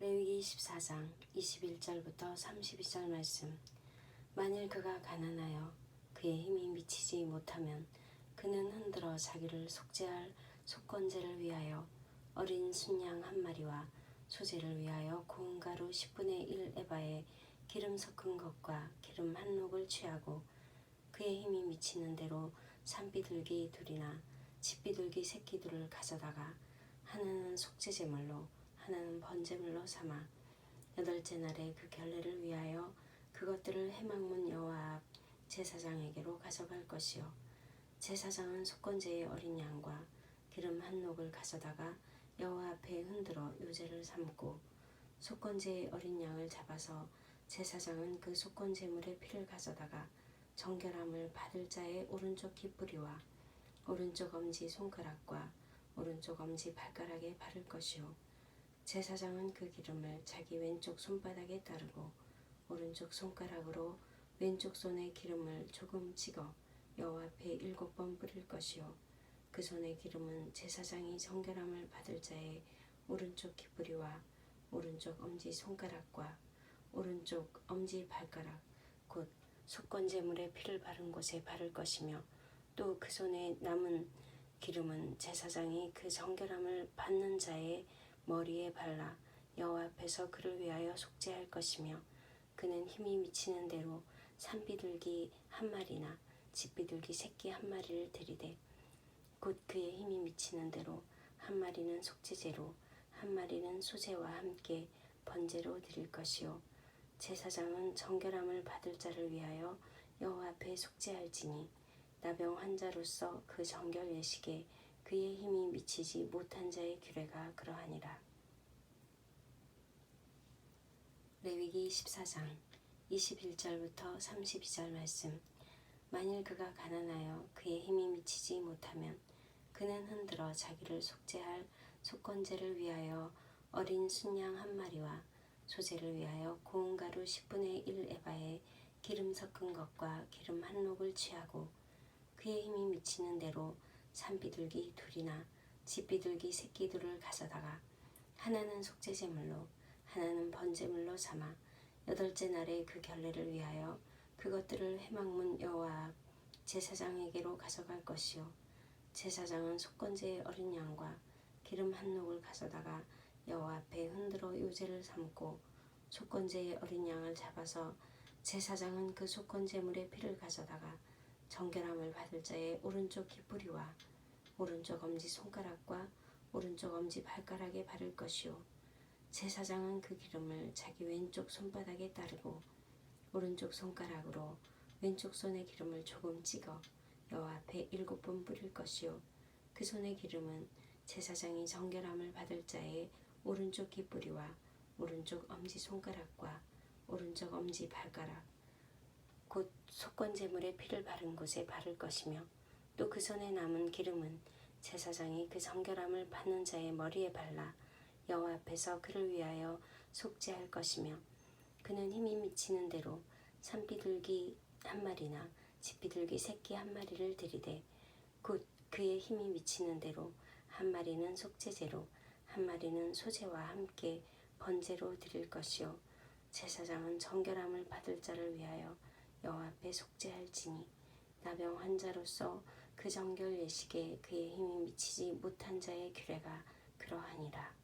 레위기 14장 21절부터 32절 말씀. 만일 그가 가난하여 그의 힘이 미치지 못하면 그는 흔들어 자기를 속죄할 속건제를 위하여 어린 순양 한 마리와 소제를 위하여 고운 가루 10분의 1 에바에 기름 섞은 것과 기름 한 녹을 취하고 그의 힘이 미치는 대로 산비둘기 둘이나 집비둘기 새끼들을 가져다가 하나는 속죄제물로 하나는 번제물로 삼아 여덟째 날에 그 결례를 위하여 그것들을 해망문 여호와 앞 제사장에게로 가져갈 것이요. 제사장은 속건제의 어린 양과 기름 한 녹을 가져다가 여호와 앞에 흔들어 요제를 삼고 속건제의 어린 양을 잡아서 제사장은 그 속건제물의 피를 가져다가 정결함을 받을 자의 오른쪽 깃뿌리와 오른쪽 엄지 손가락과 오른쪽 엄지 발가락에 바를 것이요 제사장은 그 기름을 자기 왼쪽 손바닥에 따르고 오른쪽 손가락으로 왼쪽 손에 기름을 조금 찍어 여호와 앞에 일곱 번 뿌릴 것이요. 그 손의 기름은 제사장이 정결함을 받을 자의 오른쪽 깃뿌리와 오른쪽 엄지 손가락과 오른쪽 엄지 발가락 곧 속건 제물에 피를 바른 곳에 바를 것이며 또 그 손에 남은 기름은 제사장이 그 정결함을 받는 자의 머리에 발라 여호와 앞에서 그를 위하여 속죄할 것이며 그는 힘이 미치는 대로 산비둘기 한 마리나 집비둘기 새끼 한 마리를 들이되 곧 그의 힘이 미치는 대로 한 마리는 속죄제로 한 마리는 소제와 함께 번제로 드릴 것이요. 제사장은 정결함을 받을 자를 위하여 여호와 앞에 속죄할지니 나병 환자로서 그 정결 예식에 그의 힘이 미치지 못한 자의 규례가 그러하니라. 레위기 14장 21절부터 32절 말씀 만일 그가 가난하여 그의 힘이 미치지 못하면 그는 흔들어 자기를 속죄할 속건제를 위하여 어린 순양 한 마리와 소제를 위하여 고운 가루 10분의 1 에바에 기름 섞은 것과 기름 한 녹을 취하고 그의 힘이 미치는 대로 산비둘기 둘이나 집비둘기 새끼들을 가져다가 하나는 속죄제물로 하나는 번제물로 삼아 여덟째 날에 그 결례를 위하여 그것들을 해망문 여호와 앞 제사장에게로 가져갈 것이요. 제사장은 속건제의 어린 양과 기름 한 녹을 가져다가 여호와 앞에 흔들어 요제를 삼고 속건제의 어린 양을 잡아서 제사장은 그 속건제물의 피를 가져다가 정결함을 받을 자의 오른쪽 깃뿌리와 오른쪽 엄지 손가락과 오른쪽 엄지 발가락에 바를 것이요 제사장은 그 기름을 자기 왼쪽 손바닥에 따르고 오른쪽 손가락으로 왼쪽 손에 기름을 조금 찍어 여호와 앞에 일곱 번 뿌릴 것이요 그 손의 기름은 제사장이 정결함을 받을 자의 오른쪽 깃뿌리와 오른쪽 엄지 손가락과 오른쪽 엄지 발가락 곧 속건제물의 피를 바른 곳에 바를 것이며 또 그 손에 남은 기름은 제사장이 그 정결함을 받는 자의 머리에 발라 여호와 앞에서 그를 위하여 속죄할 것이며 그는 힘이 미치는 대로 산비둘기 한 마리나 집비둘기 새끼 한 마리를 들이되 곧 그의 힘이 미치는 대로 한 마리는 속죄제로 한 마리는 소제와 함께 번제로 드릴 것이요 제사장은 정결함을 받을 자를 위하여 여호와 앞에 속죄할지니 나병 환자로서 그 정결 예식에 그의 힘이 미치지 못한 자의 규례가 그러하니라.